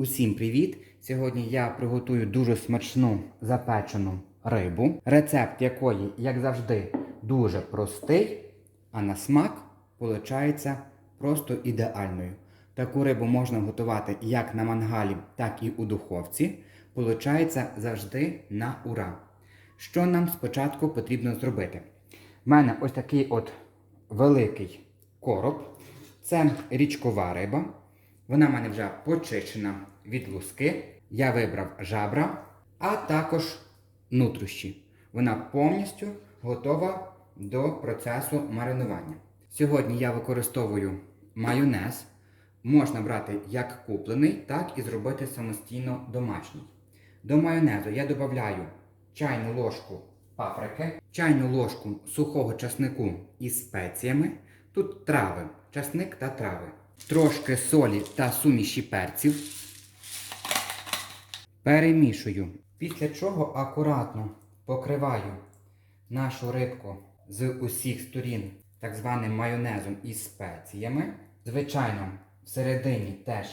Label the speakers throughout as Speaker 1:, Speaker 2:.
Speaker 1: Усім привіт! Сьогодні я приготую дуже смачну запечену рибу, рецепт якої, як завжди, дуже простий, а на смак виходить просто ідеальною. Таку рибу можна готувати як на мангалі, так і у духовці. Получається завжди на ура. Що нам спочатку потрібно зробити? У мене ось такий от великий короб. Це річкова риба. Вона в мене вже почищена від луски. Я вибрав жабра, а також нутрощі. Вона повністю готова до процесу маринування. Сьогодні я використовую майонез. Можна брати як куплений, так і зробити самостійно домашній. До майонезу я додаю чайну ложку паприки, чайну ложку сухого часнику із спеціями. Тут трави, часник та трави, трошки солі та суміші перців. Перемішую. Після чого акуратно покриваю нашу рибку з усіх сторін так званим майонезом із спеціями. Звичайно, всередині теж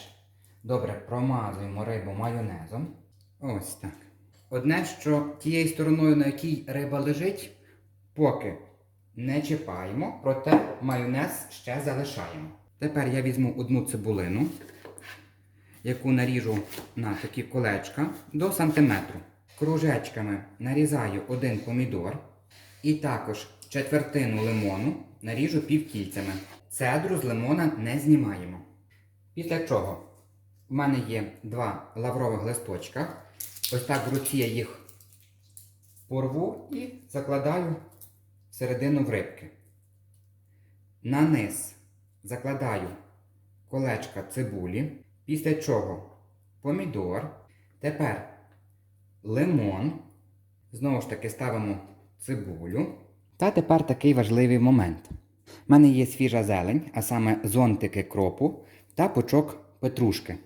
Speaker 1: добре промазуємо рибу майонезом. Ось так. Одне, що тією стороною, на якій риба лежить, поки не чіпаємо, проте майонез ще залишаємо. Тепер я візьму одну цибулину, яку наріжу на такі колечка до сантиметру. Кружечками нарізаю один помідор і також четвертину лимону наріжу півкільцями. Цедру з лимона не знімаємо. Після чого в мене є два лаврових листочка. Ось так в руці я їх порву і закладаю всередину в рибки. На низ закладаю колечка цибулі, після чого помідор. Тепер лимон. Знову ж таки ставимо цибулю. Та тепер такий важливий момент. У мене є свіжа зелень, а саме зонтики кропу та пучок петрушки.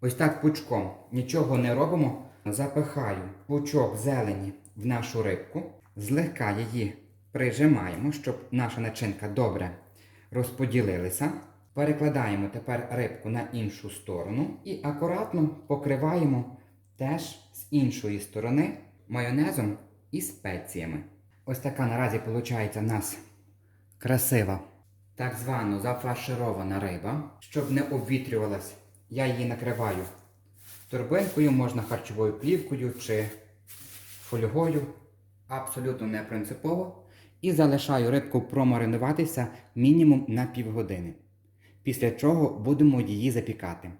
Speaker 1: Ось так пучком нічого не робимо. Запихаю пучок зелені в нашу рибку, злегка її прижимаємо, щоб наша начинка добре розподілилася. Перекладаємо тепер рибку на іншу сторону і акуратно покриваємо теж з іншої сторони майонезом і спеціями. Ось така наразі виходить в нас красива, так звано зафарширована риба, щоб не обвітрювалась. Я її накриваю торбинкою, можна харчовою плівкою чи фольгою. Абсолютно не принципово. І залишаю рибку промаринуватися мінімум на півгодини. Після чого будемо її запікати.